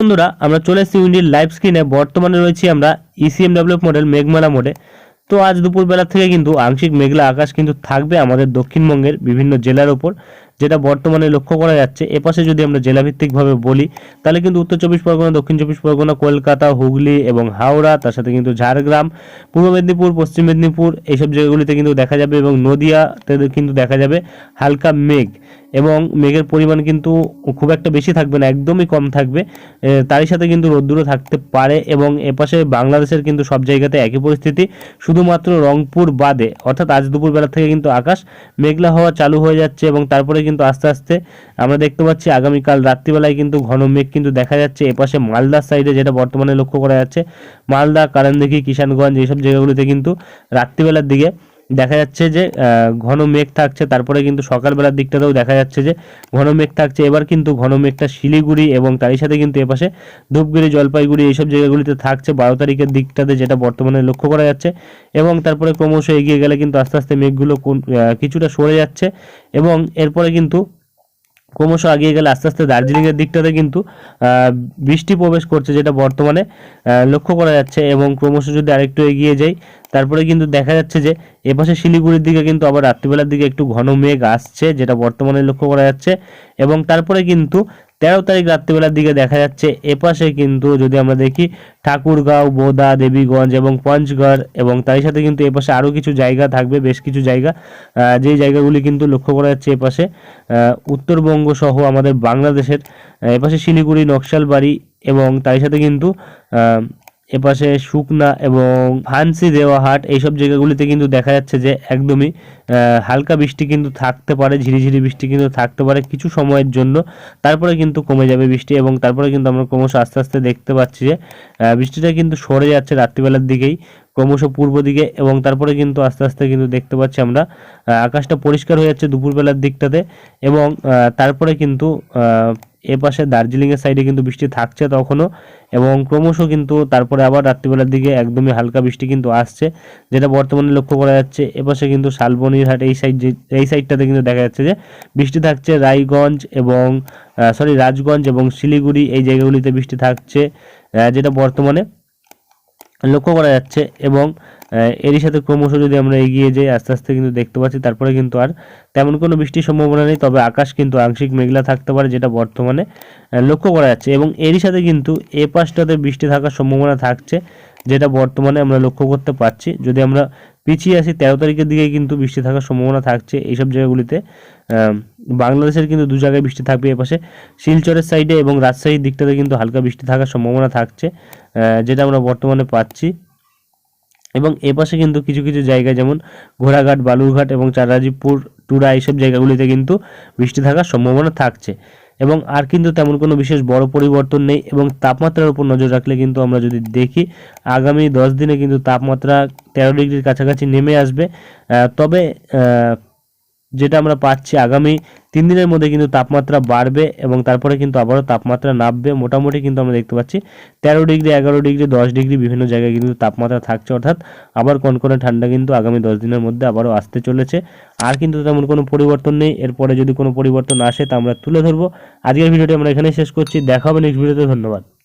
বন্ধুরা, আমরা চলে এসেছি উইন্ডির লাইভ স্ক্রিনে বর্তমানে রয়েছি আমরা ইসিএমডাব্লিউ ইসিএম ডেভেলপ মডেল মেঘমালা মোডে তো আজ দুপুরবেলা থেকে কিন্তু আংশিক মেঘলা আকাশ কিন্তু থাকবে আমাদের দক্ষিণবঙ্গের বিভিন্ন জেলার ওপর। যেটা বর্তমানে লক্ষ্য করা যাচ্ছে। এপাশে যদি আমরা জেলাভিত্তিকভাবে বলি, তাহলে কিন্তু উত্তর চব্বিশ পরগনা, দক্ষিণ চব্বিশ পরগনা, কলকাতা, হুগলি এবং হাওড়া, তার সাথে কিন্তু ঝাড়গ্রাম, পূর্ব মেদিনীপুর, পশ্চিম মেদিনীপুর, এইসব জায়গাগুলিতে কিন্তু দেখা যাবে এবং নদিয়াতে কিন্তু দেখা যাবে হালকা মেঘ এবং মেঘের পরিমাণ কিন্তু খুব একটা বেশি থাকবে না, একদমই কম থাকবে। তারই সাথে কিন্তু রোদ্দুরও থাকতে পারে এবং এপাশে বাংলাদেশের কিন্তু সব জায়গাতে একই পরিস্থিতি, শুধুমাত্র রংপুর বাদে, অর্থাৎ আজ দুপুরবেলা থেকে কিন্তু আকাশ মেঘলা হওয়া চালু হয়ে যাচ্ছে এবং তারপরে কিন্তু আস্তে আস্তে আমরা দেখতে পাচ্ছি আগামীকাল রাত্রিবেলায় কিন্তু ঘন মেঘ কিন্তু দেখা যাচ্ছে। এপাশে মালদার সাইডে যেটা বর্তমানে লক্ষ্য করা যাচ্ছে, মালদা কারানদিঘি কিষানগঞ্জ, এইসব জায়গাগুলিতে কিন্তু রাত্রিবেলার দিকে দেখা যাচ্ছে যে ঘন মেঘ থাকছে। তারপরে কিন্তু সকালবেলার দিকটাতেও দেখা যাচ্ছে যে, ঘন মেঘ থাকছে। এবার কিন্তু ঘন মেঘটা শিলিগুড়ি এবং তারই সাথে কিন্তু এপাশে ধূপগুড়ি, জলপাইগুড়ি এইসব জায়গাগুলিতে থাকছে বারো তারিখের দিকটাতে, যেটা বর্তমানে লক্ষ্য করা যাচ্ছে। এবং তারপরে ক্রমশ এগিয়ে গেলে কিন্তু আস্তে আস্তে মেঘগুলো কোন- কিছুটা সরে যাচ্ছে। এবং এরপরে কিন্তু ক্রমশ এগিয়ে গেলে আস্তে আস্তে দার্জিলিংয়ের দিকটাতে কিন্তু বৃষ্টি প্রবেশ করছে যেটা বর্তমানে লক্ষ্য করা যাচ্ছে এবং ক্রমশ যদি আরেকটু এগিয়ে যাই, তারপরে কিন্তু দেখা যাচ্ছে যে এপাশে শিলিগুড়ির দিকে কিন্তু আবার রাত্রিবেলার দিকে একটু ঘন মেঘ আসছে, যেটা বর্তমানে লক্ষ্য করা যাচ্ছে এবং তারপরে কিন্তু তেরো তারিখ রাত্রিবেলার দিকে দেখা যাচ্ছে, এপাশে কিন্তু যদি আমরা দেখি ঠাকুরগাঁও, বোদা, দেবীগঞ্জ এবং পঞ্চগড় এবং তার সাথে কিন্তু এপাশে আরও কিছু জায়গা থাকবে, বেশ কিছু জায়গা। যেই জায়গাগুলি কিন্তু লক্ষ্য করা যাচ্ছে এপাশে উত্তরবঙ্গ সহ আমাদের বাংলাদেশের এপাশে শিলিগুড়ি, নকশালবাড়ি এবং তার সাথে কিন্তু এপাশে শুকনা এবং ফান্সি দেওয়াহাট এইসব জায়গাগুলিতে কিন্তু দেখা যাচ্ছে যে একদমই হালকা বৃষ্টি কিন্তু থাকতে পারে, ঝিরিঝিরি বৃষ্টি কিন্তু থাকতে পারে কিছু সময়ের জন্য। তারপরে কিন্তু কমে যাবে বৃষ্টি এবং তারপরে কিন্তু আমরা ক্রমশ আস্তে আস্তে দেখতে পাচ্ছি যে বৃষ্টিটা কিন্তু সরে যাচ্ছে রাত্রিবেলার দিকেই, ক্রমশ পূর্ব দিকে এবং তারপরে কিন্তু আস্তে আস্তে কিন্তু দেখতে পাচ্ছি আমরা আকাশটা পরিষ্কার হয়ে যাচ্ছে দুপুরবেলার দিকটাতে এবং তারপরে কিন্তু এ পাশে দার্জিলিংয়ের সাইডে কিন্তু বৃষ্টি থাকছে তখনও এবং ক্রমশ কিন্তু তারপরে আবার রাত্রিবেলার দিকে একদমই হালকা বৃষ্টি কিন্তু আসছে, যেটা বর্তমানে লক্ষ্য করা যাচ্ছে। এপাশে কিন্তু শালবনিরহাট এই সাইড এই সাইডটাতে কিন্তু দেখা যাচ্ছে যে বৃষ্টি থাকছে। রায়গঞ্জ এবং সরি রাজগঞ্জ এবং শিলিগুড়ি এই জায়গাগুলিতে বৃষ্টি থাকছে যেটা বর্তমানে লক্ষ্য করা যাচ্ছে এবং এরই সাথে ক্রমশ যদি আমরা এগিয়ে যাই, আস্তে আস্তে কিন্তু দেখতে পাচ্ছি, তারপরে কিন্তু আর তেমন কোনো বৃষ্টির সম্ভাবনা নেই, তবে আকাশ কিন্তু আংশিক মেঘলা থাকতে পারে, যেটা বর্তমানে লক্ষ্য করা যাচ্ছে। এবং এরই সাথে কিন্তু এ পাশটাতে বৃষ্টি থাকার সম্ভাবনা থাকছে, যেটা বর্তমানে আমরা লক্ষ্য করতে পারছি। যদি আমরা পিছিয়ে আসি, তেরো তারিখের দিকে কিন্তু বৃষ্টি থাকার সম্ভাবনা থাকছে এইসব জায়গাগুলিতে। বাংলাদেশের কিন্তু দু জায়গায় বৃষ্টি থাকবে এপাশে। শিলচরের সাইডে এবং রাজশাহীর দিকটাতে কিন্তু হালকা বৃষ্টি থাকার সম্ভাবনা থাকছে যেটা আমরা বর্তমানে পাচ্ছি। এবং এপাশে কিন্তু কিছু কিছু জায়গা যেমন ঘোড়াঘাট, বালুরঘাট এবং চারাজিপুর টুরা এইসব জায়গাগুলিতে কিন্তু বৃষ্টি থাকার সম্ভাবনা থাকছে। এবং আর কিন্তু তেমন কোনো বিশেষ বড় পরিবর্তন নেই এবং তাপমাত্রার উপর নজর রাখলে কিন্তু আমরা যদি দেখি, আগামী দশ দিনে কিন্তু তাপমাত্রা তেরো ডিগ্রির কাছাকাছি নেমে আসবে। তবে যেটা আমরা পাচ্ছি আগামী তিন দিনের মধ্যে কিন্তু তাপমাত্রা বাড়বে এবং তারপরে কিন্তু আবারও তাপমাত্রা নামবে। মোটামুটি কিন্তু আমরা দেখতে পাচ্ছি, তেরো ডিগ্রি, এগারো ডিগ্রি, দশ ডিগ্রি বিভিন্ন জায়গায় কিন্তু তাপমাত্রা থাকছে। অর্থাৎ আবার কনকনে ঠান্ডা কিন্তু আগামী দশ দিনের মধ্যে আবারও আসতে চলেছে। আর কিন্তু তেমন কোনো পরিবর্তন নেই। এরপরে যদি কোনো পরিবর্তন আসে তা আমরা তুলে ধরবো। আজকের ভিডিওটি আমরা এখানেই শেষ করছি। দেখা হবে নেক্সট ভিডিওতে ধন্যবাদ।